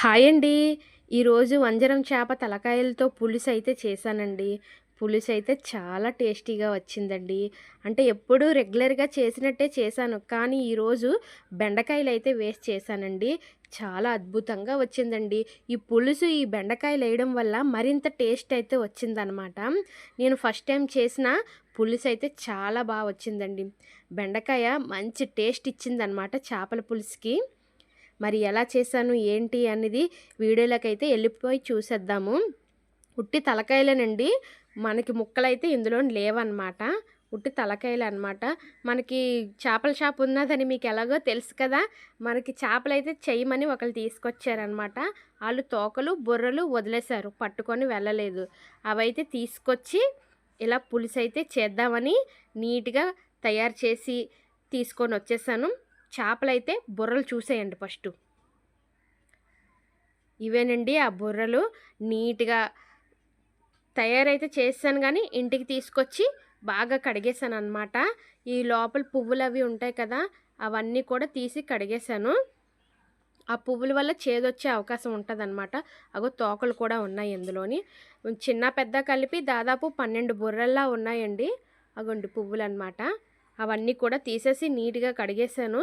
Hi అండి. ఈరోజు వంజరం చేప తలకాయలతో పులుసు అయితే చేశానండి. పులుసు అయితే చాలా టేస్టీగా వచ్చిందండి. అంటే ఎప్పుడూ రెగ్యులర్గా చేసినట్టే చేశాను. కానీ ఈరోజు బెండకాయలు అయితే వేస్ట్ చేశానండి. చాలా అద్భుతంగా వచ్చిందండి. ఈ పులుసు ఈ బెండకాయలు వేయడం వల్ల మరింత టేస్ట్ అయితే వచ్చిందనమాట. నేను ఫస్ట్ టైం చేసిన పులుసు అయితే చాలా బాగా వచ్చిందండి. బెండకాయ మంచి టేస్ట్ ఇచ్చిందనమాట చేపల పులుసుకి. మరి ఎలా చేశాను ఏంటి అనేది వీడియోలోకి అయితే వెళ్ళిపోయి చూసేద్దాము. ఉట్టి తలకాయలేనండి. మనకి ముక్కలైతే ఇందులో లేవన్నమాట. ఉట్టి తలకాయలు అనమాట మనకి చేపల షాప్ ఉన్నదని మీకు ఎలాగో తెలుసు కదా. మనకి చేపలు అయితే చేయమని ఒకరు తీసుకొచ్చారనమాట వాళ్ళు తోకలు బుర్రలు వదిలేశారు. పట్టుకొని వెళ్ళలేదు. అవైతే తీసుకొచ్చి ఇలా పులుసు అయితే చేద్దామని నీట్గా తయారు చేసి తీసుకొని వచ్చేసాను. చేపలైతే బుర్రలు చూసేయండి ఫస్ట్. ఇవేనండి ఆ బుర్రలు నీట్గా తయారైతే చేస్తాను కానీ ఇంటికి తీసుకొచ్చి బాగా కడిగేసాను అనమాట ఈ లోపల పువ్వులు అవి ఉంటాయి కదా అవన్నీ కూడా తీసి కడిగేశాను ఆ పువ్వుల వల్ల చేదొచ్చే అవకాశం ఉంటుంది అనమాట అగో తోకలు కూడా ఉన్నాయి ఇందులోని. చిన్న పెద్ద కలిపి దాదాపు పన్నెండు బుర్రల్లా ఉన్నాయండి. అగోండి పువ్వులు అనమాట అవన్నీ కూడా తీసేసి నీట్గా కడిగేశాను.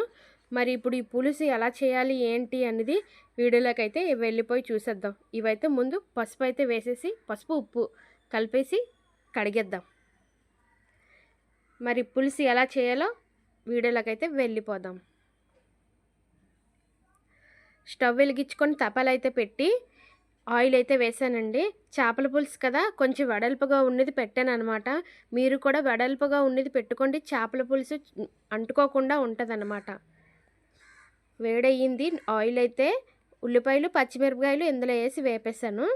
మరి ఇప్పుడు ఈ పులుసు ఎలా చేయాలి ఏంటి అనేది వీడియోలోకి అయితే వెళ్ళిపోయి చూసేద్దాం. ఇవైతే ముందు పసుపు అయితే వేసేసి పసుపు ఉప్పు కలిపేసి కడిగేద్దాం. మరి పులుసు ఎలా చేయాలో వీడియోలోకి అయితే వెళ్ళిపోదాం. స్టవ్ వెలిగించుకొని తపాలైతే పెట్టి ఆయిల్ అయితే వేసానండి. చేపల పులుసు కదా కొంచెం వెడల్పుగా ఉన్నది పెట్టాను అనమాట మీరు కూడా వెడల్పుగా ఉన్నది పెట్టుకోండి. చేపల పులుసు అంటుకోకుండా ఉంటుంది వేడయ్యింది. ఆయిల్ అయితే ఉల్లిపాయలు పచ్చిమిరపకాయలు ఇందులో వేసి వేపేసాను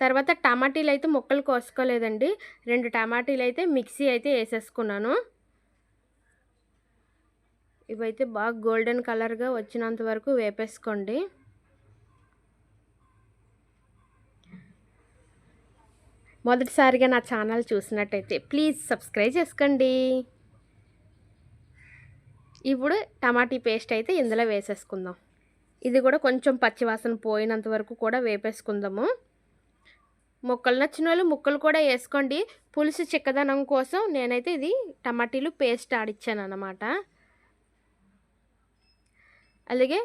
తర్వాత టమాటీలు అయితే ముక్కలు కోసుకోలేదండి. రెండు టమాటీలు అయితే మిక్సీ అయితే వేసేసుకున్నాను. ఇవైతే బాగా గోల్డెన్ కలర్గా వచ్చినంత వరకు వేపేసుకోండి. మొదటిసారిగా నా ఛానల్ చూసినట్టయితే ప్లీజ్ సబ్స్క్రైబ్ చేసుకోండి. ఇప్పుడు టమాటీ పేస్ట్ అయితే ఇందులో వేసేసుకుందాం. ఇది కూడా కొంచెం పచ్చివాసన పోయినంత వరకు కూడా వేపేసుకుందాము. ముక్కలు నచ్చిన వాళ్ళు ముక్కలు కూడా వేసుకోండి. పులుసు చిక్కదనం కోసం నేనైతే ఇది టమాటీలు పేస్ట్ ఆడిచ్చాను అన్నమాట అలాగే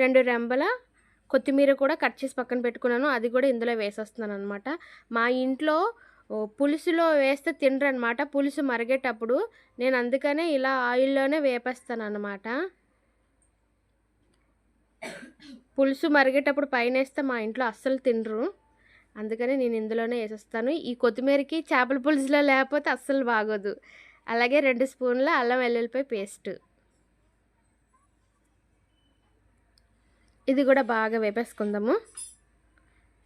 రెండు రెంబల కొత్తిమీర కూడా కట్ చేసి పక్కన పెట్టుకున్నాను. అది కూడా ఇందులో వేసేస్తున్నాను అనమాట మా ఇంట్లో పులుసులో వేస్తే తినరు అనమాట పులుసు మరిగేటప్పుడు నేను అందుకనే ఇలా ఆయిల్లోనే వేపేస్తాను అనమాట పులుసు మరిగేటప్పుడు పైన వేస్తే మా ఇంట్లో అస్సలు తినరు. అందుకని నేను ఇందులోనే వేసేస్తాను. ఈ కొత్తిమీరకి చేపల పులుసులో లేకపోతే అస్సలు బాగోదు. అలాగే రెండు స్పూన్ల అల్లం వెల్లుల్లిపాయ పేస్ట్. ఇది కూడా బాగా వేపేసుకుందాము.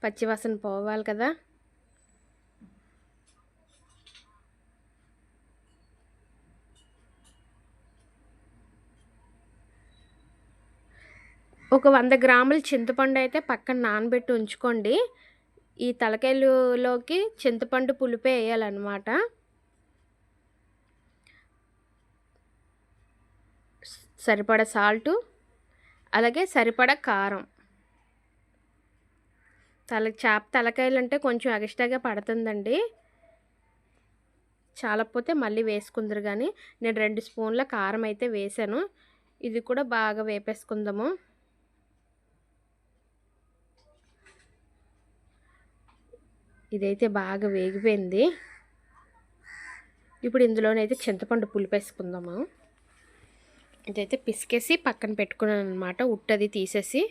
పచ్చివాసన పోవాలి కదా. ఒక వంద గ్రాముల చింతపండు అయితే పక్కన నానబెట్టి ఉంచుకోండి. ఈ తలకాయలులోకి చింతపండు పులిపే వేయాలన్నమాట. సరిపడ సాల్టు అలాగే సరిపడ కారం. తల చేప తలకాయలు అంటే కొంచెం ఎక్స్ట్రాగా పడుతుందండి. చాలకపోతే మళ్ళీ వేసుకుందరు కానీ నేను రెండు స్పూన్ల కారం అయితే వేసాను. ఇది కూడా బాగా వేపేసుకుందాము. ఇదైతే బాగా వేగిపోయింది. ఇప్పుడు ఇందులోనైతే చింతపండు పులిపేసుకుందాము. ఇదైతే పిసికేసి పక్కన పెట్టుకున్నాను అనమాట ఉట్టది తీసేసి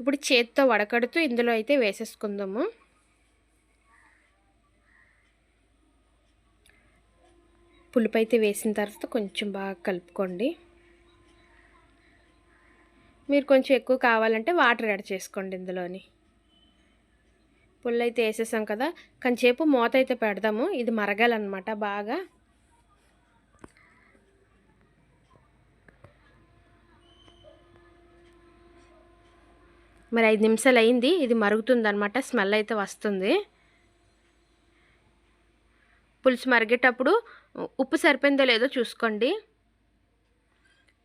ఇప్పుడు చేతితో వడకడుతూ ఇందులో అయితే వేసేసుకుందాము. పులుపు అయితే వేసిన తర్వాత కొంచెం బాగా కలుపుకోండి. మీరు కొంచెం ఎక్కువ కావాలంటే వాటర్ యాడ్ చేసుకోండి ఇందులోని. పుల్ల అయితే వేసేసాం కదా. కొంచెంసేపు మూత అయితే పెడదాము. ఇది మరగాలన్నమాట బాగా. మరి ఐదు నిమిషాలు అయింది. ఇది మరుగుతుంది అనమాట స్మెల్ అయితే వస్తుంది. పులుసు మరిగేటప్పుడు ఉప్పు సరిపోయిందో లేదో చూసుకోండి.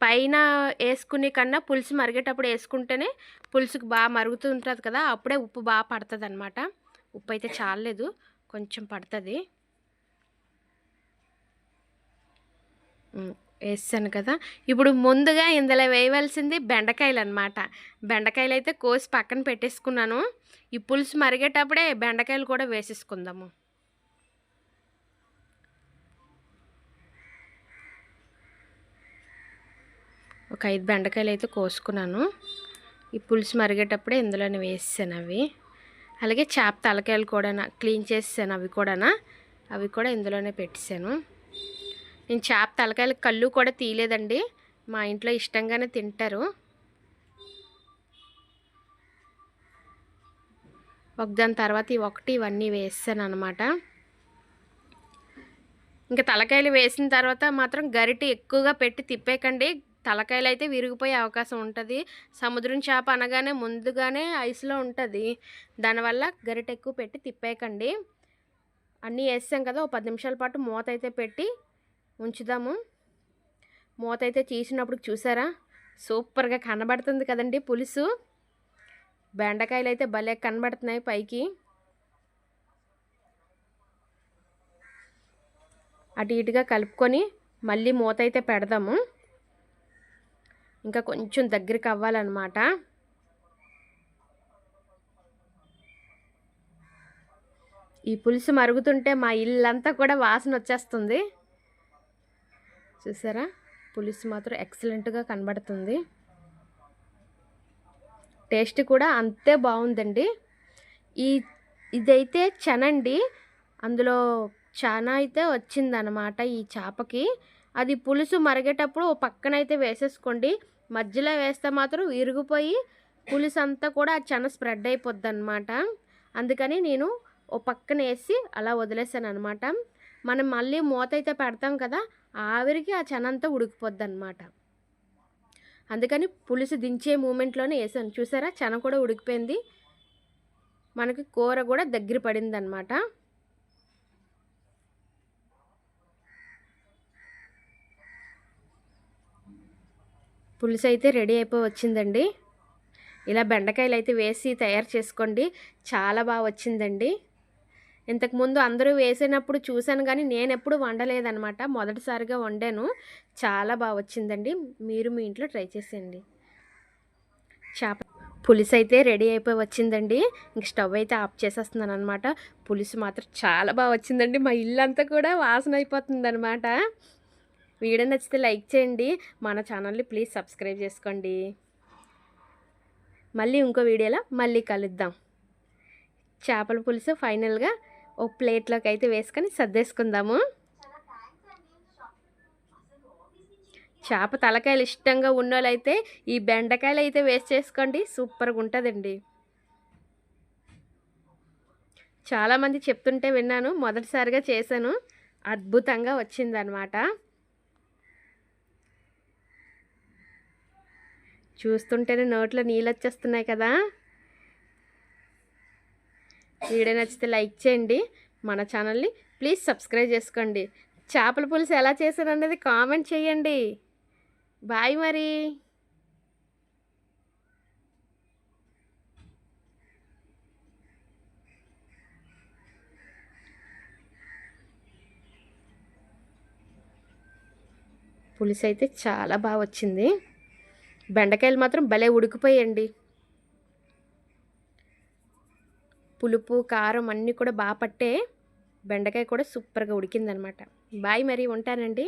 పైన వేసుకునే కన్నా పులుసు మరిగేటప్పుడు వేసుకుంటేనే పులుసుకు బాగా మరుగుతూ ఉంటుంది కదా అప్పుడే ఉప్పు బాగా పడుతుంది అనమాట ఉప్పు అయితే చాలలేదు కొంచెం పడుతుంది. వేసాను కదా. ఇప్పుడు ముందుగా ఇందులో వేయవలసింది బెండకాయలు అనమాట బెండకాయలు అయితే కోసి పక్కన పెట్టేసుకున్నాను. ఈ పులుసు మరిగేటప్పుడే బెండకాయలు కూడా వేసేసుకుందాము. ఒక ఐదు బెండకాయలు అయితే కోసుకున్నాను. ఈ పులుసు మరిగేటప్పుడే ఇందులోనే వేసాను అవి. అలాగే చేప తలకాయలు కూడా క్లీన్ చేసాను అవి కూడా అవి కూడా ఇందులోనే పెట్టేశాను నేను చేప తలకాయలు కళ్ళు కూడా తీయలేదండి. మా ఇంట్లో ఇష్టంగానే తింటారు. ఒకదాని తర్వాత ఒకటి ఇవన్నీ వేసాను అనమాట ఇంకా తలకాయలు వేసిన తర్వాత మాత్రం గరిటె ఎక్కువగా పెట్టి తిప్పేకండి తలకాయలు అయితే విరిగిపోయే అవకాశం ఉంటుంది. సముద్రం చేప అనగానే ముందుగానే ఐస్లో ఉంటుంది. దానివల్ల గరిటె ఎక్కువ పెట్టి తిప్పేయకండి. అన్నీ వేసాం కదా ఒక పది నిమిషాల పాటు మూత అయితే పెట్టి ఉంచుదాము. మూత అయితే తీసినప్పుడు చూసారా? సూపర్గా కనబడుతుంది కదండి పులుసు. బెండకాయలు అయితే భలే కనబడుతున్నాయి పైకి. అటు ఇటుగా కలుపుకొని మళ్ళీ మూత అయితే పెడదాము. ఇంకా కొంచెం దగ్గరికి అవ్వాలన్నమాట. ఈ పులుసు మరుగుతుంటే మా ఇల్లంతా కూడా వాసన వచ్చేస్తుంది చూసారా? పులుసు మాత్రం ఎక్సలెంట్గా కనబడుతుంది. టేస్ట్ కూడా అంతే బాగుందండి. ఈ ఇదైతే చనండి. అందులో చాలా అయితే వచ్చిందనమాట ఈ చేపకి. అది పులుసు మరిగేటప్పుడు ఓ పక్కన అయితే వేసేసుకోండి. మధ్యలో వేస్తే మాత్రం విరిగిపోయి పులుసు అంతా కూడా ఆ స్ప్రెడ్ అయిపోద్ది అనమాట అందుకని నేను ఓ పక్కన వేసి అలా వదిలేసాను అనమాట మనం మళ్ళీ మూత అయితే పెడతాం కదా ఆవిరికి ఆ చనంతా ఉడికిపోద్ది అనమాట అందుకని పులుసు దించే మూమెంట్లోనే వేసాను చూసారా? చన కూడా ఉడికిపోయింది. మనకి కూర కూడా దగ్గర పడింది అనమాట పులుసు అయితే రెడీ అయిపోయి వచ్చిందండి. ఇలా బెండకాయలు అయితే వేసి తయారు చేసుకోండి. చాలా బాగా వచ్చిందండి. ఇంతకుముందు అందరూ వేసినప్పుడు చూశాను కానీ నేను ఎప్పుడు వండలేదనమాట మొదటిసారిగా వండాను. చాలా బాగా వచ్చిందండి. మీరు మీ ఇంట్లో ట్రై చేసేయండి. చేప పులుసు అయితే రెడీ అయిపోయి వచ్చిందండి. ఇంక స్టవ్ అయితే ఆఫ్ చేసేస్తున్నాను అనమాట పులుసు మాత్రం చాలా బాగా వచ్చిందండి. మా ఇల్లు అంతా కూడా వాసన అయిపోతుంది అనమాట వీడియో నచ్చితే లైక్ చేయండి. మన ఛానల్ని ప్లీజ్ సబ్స్క్రైబ్ చేసుకోండి. మళ్ళీ ఇంకో వీడియోలో మళ్ళీ కలుద్దాం. చేపల పులుసు ఫైనల్గా ఓ ప్లేట్లోకి అయితే వేసుకొని సర్దేసుకుందాము. చేప తలకాయలు ఇష్టంగా ఉన్నోళ్ళైతే ఈ బెండకాయలు అయితే వేస్ట్ చేసుకోండి సూపర్గా ఉంటుందండి చాలామంది చెప్తుంటే విన్నాను మొదటిసారిగా చేశాను అద్భుతంగా వచ్చిందనమాట. చూస్తుంటేనే నోట్లో నీళ్ళు వచ్చేస్తున్నాయి కదా. వీడియో నచ్చితే లైక్ చేయండి. మన ఛానల్ని ప్లీజ్ సబ్స్క్రైబ్ చేసుకోండి. చేపల పులుసు ఎలా చేశారు అన్నది కామెంట్ చేయండి. బాయ్ మరి. పులుసు అయితే చాలా బాగా వచ్చింది. బెండకాయలు మాత్రం భలే ఉడికిపోయండి. పులుపు కారం అన్నీ కూడా బాగా పట్టే బెండకాయ కూడా సూపర్గా ఉడికిందనమాట. బాయ్ మరి ఉంటానండి.